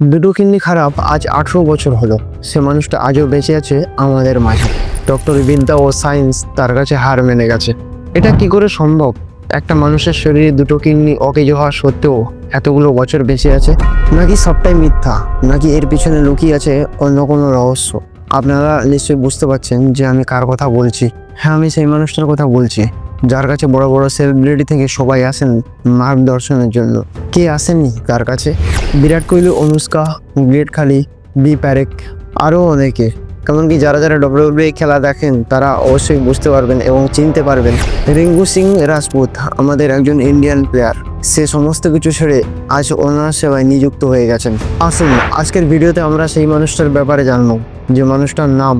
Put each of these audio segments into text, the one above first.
দুটো কিডনি খারাপ, আজ আঠেরো বছর হলো। সে মানুষটা আজও বেঁচে আছে আমাদের মাঝে। ডক্টর বিদ্যা ও সায়েন্স তার কাছে হার মেনে গেছে। এটা কি করে সম্ভব? একটা মানুষের শরীরে দুটো কিডনি অকেজ হওয়া সত্ত্বেও এতগুলো বছর বেঁচে আছে? নাকি সবটাই মিথ্যা? নাকি এর পিছনে লুকিয়ে আছে অন্য কোনো রহস্য? আপনারা নিশ্চয়ই বুঝতে পারছেন যে আমি কার কথা বলছি। হ্যাঁ আমি সেই মানুষটার কথা বলছি। যার কাছে বড় বড় সেলিব্রিটি থেকে সবাই আসেন মার্গদর্শনের জন্য। কে আসেননি তার কাছে? বিরাট কোহলি, অনুষ্কা, গ্রেট খালি, বি প্যারেক, আরও অনেকে। এমনকি যারা যারা ডব্লিউডব্লিউ খেলা দেখেন, তারা অবশ্যই বুঝতে পারবেন এবং চিনতে পারবেন। রিঙ্কু সিং রাজপুত, আমাদের একজন ইন্ডিয়ান প্লেয়ার সে সমস্ত কিছু ছেড়ে আজ ওনার সেবায় নিযুক্ত হয়ে গেছেন। আসুন, আজকের ভিডিওতে আমরা সেই মানুষটার ব্যাপারে জানব, যে মানুষটার নাম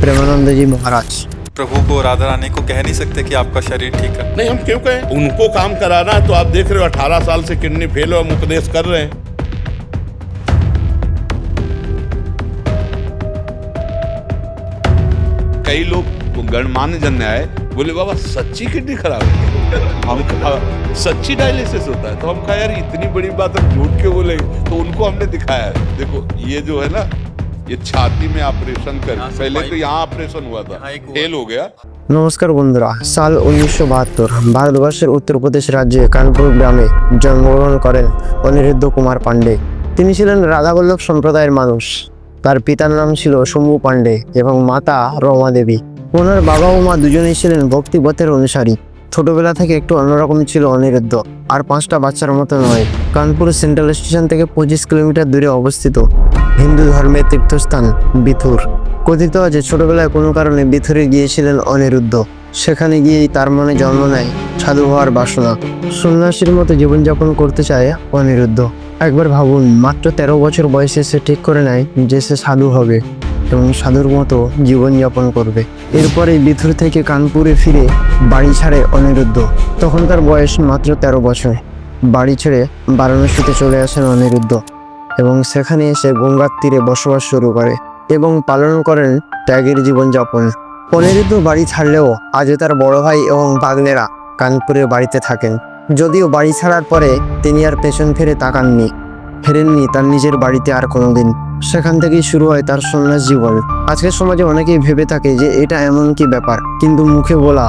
প্রেমানন্দজি মহারাজ। प्रभु को राधा रानी को कह नहीं सकते कि आपका शरीर ठीक है। नहीं, हम क्यों कहें? उनको काम कराना है तो आप देख रहे हो, अठारह साल से किडनी फेल हो हम उपदेश कर रहे हैं। कई लोग वो गणमान्य जन आए, बोले, बाबा, सच्ची किडनी खराब है हम सच्ची डायलिसिस होता है। तो हम कहा, यार, इतनी बड़ी बात हम झूठ के बोले तो उनको हमने दिखाया है। देखो, ये जो है ना ये छाती में ऑपरेशन कर यहाँ से पहले पाइप- तो यहाँ ऑपरेशन हुआ था यहाँ एक हुआ। फेल हो गया নমস্কার বন্ধুরা সাল উনিশশো বাহাত্তর ভারতবর্ষের উত্তরপ্রদেশ রাজ্যে কানপুর গ্রামে জন্মগ্রহণ করেন অনিরুদ্ধ কুমার পাণ্ডে তিনি ছিলেন রাধাবল্লভ সম্প্রদায়ের মানুষ তার পিতার নাম ছিল শম্ভু পাণ্ডে এবং মাতা রমা দেবী ওনার বাবা ও মা দুজনেই ছিলেন ভক্তিপথের অনুসারী ছোটবেলা থেকে একটু অন্যরকম ছিল অনিরুদ্ধ আর পাঁচটা বাচ্চার মতো নয় কানপুর সেন্ট্রাল স্টেশন থেকে পঁচিশ কিলোমিটার দূরে অবস্থিত হিন্দু ধর্মের তীর্থস্থান, বিথুর। কথিত আছে, ছোটবেলায় কোনো কারণে বিথুরে গিয়েছিলেন অনিরুদ্ধ। সেখানে গিয়েই তার মনে জন্ম নেয় সাধু হওয়ার বাসনা। সন্ন্যাসীর মতো জীবনযাপন করতে চায় অনিরুদ্ধ। একবার ভাবুন, মাত্র তেরো বছর বয়সে সে ঠিক করে নেয় যে সে সাধু হবে এবং সাধুর মতো জীবনযাপন করবে। এরপরে বিথুর থেকে কানপুরে ফিরে বাড়ি ছাড়ে অনিরুদ্ধ। তখন তার বয়স মাত্র তেরো বছর। বাড়ি ছেড়ে বারাণসীতে চলে আসেন অনিরুদ্ধ। এবং সেখানে এসে গঙ্গার তীরে বসবাস শুরু করে এবং পালন করেন ত্যাগের জীবনযাপন। অনিরুদ্ধ বাড়ি ছাড়লেও আজও তার বড় ভাই এবং বাগনেরা কানপুরের বাড়িতে থাকেন। যদিও বাড়ি ছাড়ার পরে তিনি আর পেছন ফিরে তাকাননি, ফেরেননি তার নিজের বাড়িতে আর কোনোদিন। সেখান থেকেই শুরু হয় তার সন্ন্যাস জীবন। আজকের সমাজে অনেকেই ভেবে থাকে যে এটা এমন কি ব্যাপার, কিন্তু মুখে বলা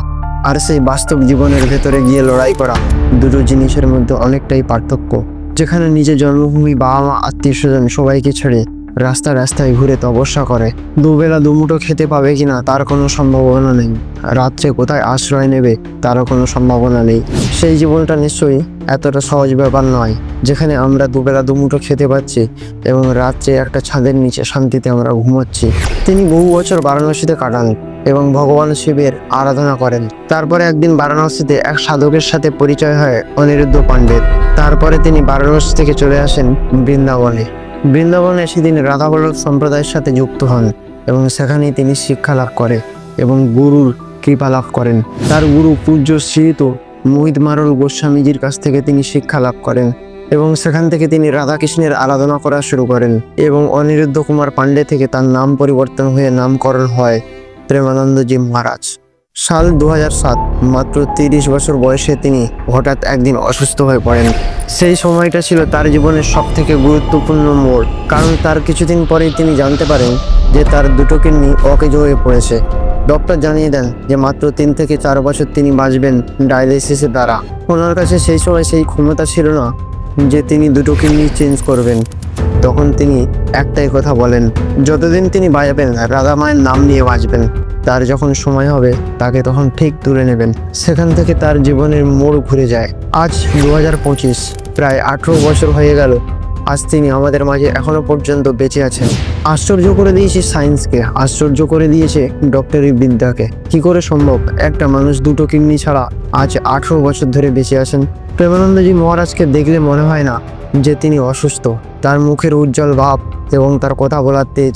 আর সেই বাস্তব জীবনের ভেতরে গিয়ে লড়াই করা দুটো জিনিসের মধ্যে অনেকটাই পার্থক্য। যেখানে নিজের জন্মভূমি বাবা মা আত্মীয় স্বজন সবাইকে ছেড়ে রাস্তা রাস্তায় ঘুরে তপস্যা করে। দুবেলা দুমুঠো খেতে পাবে কিনা তার কোনো সম্ভাবনা নেই। রাত্রে কোথায় আশ্রয় নেবে তারও কোনো সম্ভাবনা নেই। সেই জীবনটা নিশ্চয়ই এতটা সহজ ব্যাপার নয়, যেখানে আমরা দুবেলা দুমুঠো খেতে পাচ্ছি এবং রাত্রে একটা ছাদের নিচে শান্তিতে আমরা ঘুমাচ্ছি। তিনি বহু বছর বারাণসীতে কাটান। এবং ভগবান শিবের আরাধনা করেন। তারপরে একদিন বারাণসীতে এক সাধকের সাথে পরিচয় হয় অনিরুদ্ধ পাণ্ডের। তারপরে তিনি বারাণসী থেকে চলে আসেন বৃন্দাবনে। বৃন্দাবনে সেদিন রাধাবল্লভ সম্প্রদায়ের সাথে যুক্ত হন এবং সেখানেই তিনি শিক্ষা লাভ করে এবং গুরুর কৃপা লাভ করেন। তার গুরু পূজ্য শ্রীত মোহিত মারল গোস্বামীজির কাছ থেকে তিনি শিক্ষা লাভ করেন এবং সেখান থেকে তিনি রাধাকৃষ্ণের আরাধনা করা শুরু করেন এবং অনিরুদ্ধ কুমার পাণ্ডে থেকে তার নাম পরিবর্তন হয়ে নামকরণ হয়। প্রেমানন্দজি মহারাজ। সাল দু মাত্র তিরিশ বছর বয়সে তিনি হঠাৎ একদিন অসুস্থ হয়ে পড়েন। সেই সময়টা ছিল তার জীবনের সব থেকে গুরুত্বপূর্ণ মোড়, কারণ তার কিছুদিন পরেই তিনি জানতে পারেন যে তার দুটো কিডনি অকেজ হয়ে পড়েছে। ডক্টর জানিয়ে দেন যে মাত্র তিন থেকে চার বছর তিনি বাঁচবেন ডায়ালিসিসের দ্বারা। ওনার কাছে সেই সময় সেই ক্ষমতা ছিল না যে তিনি দুটো কিডনি চেঞ্জ করবেন। তখন তিনি একটাই কথা বলেন, যতদিন তিনি বাজাবেন, রাধা মায়ের নাম নিয়ে বাঁচবেন। তার যখন সময় হবে, তাকে তখন ঠিক তুলে নেবেন। সেখান থেকে তার জীবনের মোড় ঘুরে যায়। আজ দু হাজার পঁচিশ, প্রায় আঠেরো বছর হয়ে গেল। আজ তিনি আমাদের মাঝে এখনও পর্যন্ত বেঁচে আছেন। আশ্চর্য করে দিয়েছে সায়েন্সকে, আশ্চর্য করে দিয়েছে ডক্টরি বিদ্যাকে কি করে সম্ভব? একটা মানুষ দুটো কিডনি ছাড়া আজ আঠেরো বছর ধরে বেঁচে আছেন। প্রেমানন্দজি মহারাজকে দেখলে মনে হয় না যে তিনি অসুস্থ। তার মুখের উজ্জ্বল ভাব এবং তার কথা বলার তেজ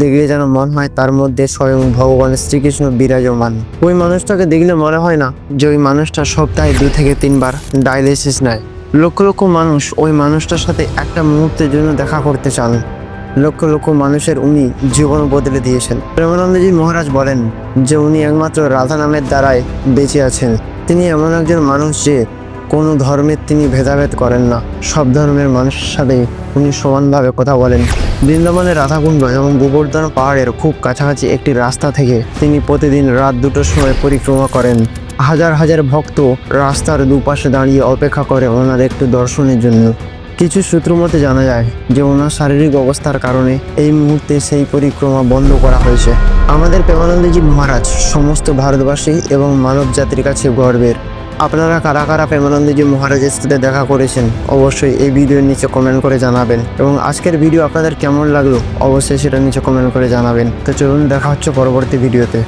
দেখলে যেন মনে হয় তার মধ্যে স্বয়ং ভগবান শ্রীকৃষ্ণ বিরাজমান। ওই মানুষটাকে দেখলে মনে হয় না যে ওই মানুষটা সপ্তাহে দু থেকে তিনবার ডায়ালিসিস নেয়। লক্ষ লক্ষ মানুষ ওই মানুষটার সাথে একটা মুহূর্তের জন্য দেখা করতে চান। লক্ষ লক্ষ মানুষের উনি জীবন বদলে দিয়েছেন। প্রেমানন্দজি মহারাজ বলেন যে উনি একমাত্র রাধা নামের দ্বারাই বেঁচে আছেন। তিনি এমন একজন মানুষ যে কোনো ধর্মের তিনি ভেদাভেদ করেন না। সব ধর্মের মানুষের সাথে উনি সমানভাবে কথা বলেন। বৃন্দাবনের রাধাকুণ্ড এবং গোবর্ধন পাহাড়ের খুব কাছাকাছি একটি রাস্তা থেকে তিনি প্রতিদিন রাত দুটোর সময় পরিক্রমা করেন। হাজার হাজার ভক্ত রাস্তার দুপাশে দাঁড়িয়ে অপেক্ষা করে ওনার একটু দর্শনের জন্য। কিছু সূত্র মতে জানা যায় যে ওনার শারীরিক অবস্থার কারণে এই মুহূর্তে সেই পরিক্রমা বন্ধ করা হয়েছে। আমাদের প্রেমানন্দজি মহারাজ, সমস্ত ভারতবাসী এবং মানব জাতির কাছে গর্বের। আপনারা কারা কারা প্রেমানন্দজি মহারাজের সাথে দেখা করেছেন, অবশ্যই এই ভিডিওর নিচে কমেন্ট করে জানাবেন। এবং আজকের ভিডিও আপনাদের কেমন লাগল, অবশ্যই সেটা নিচে কমেন্ট করে জানাবেন। তো চলুন, দেখা হচ্ছে পরবর্তী ভিডিওতে।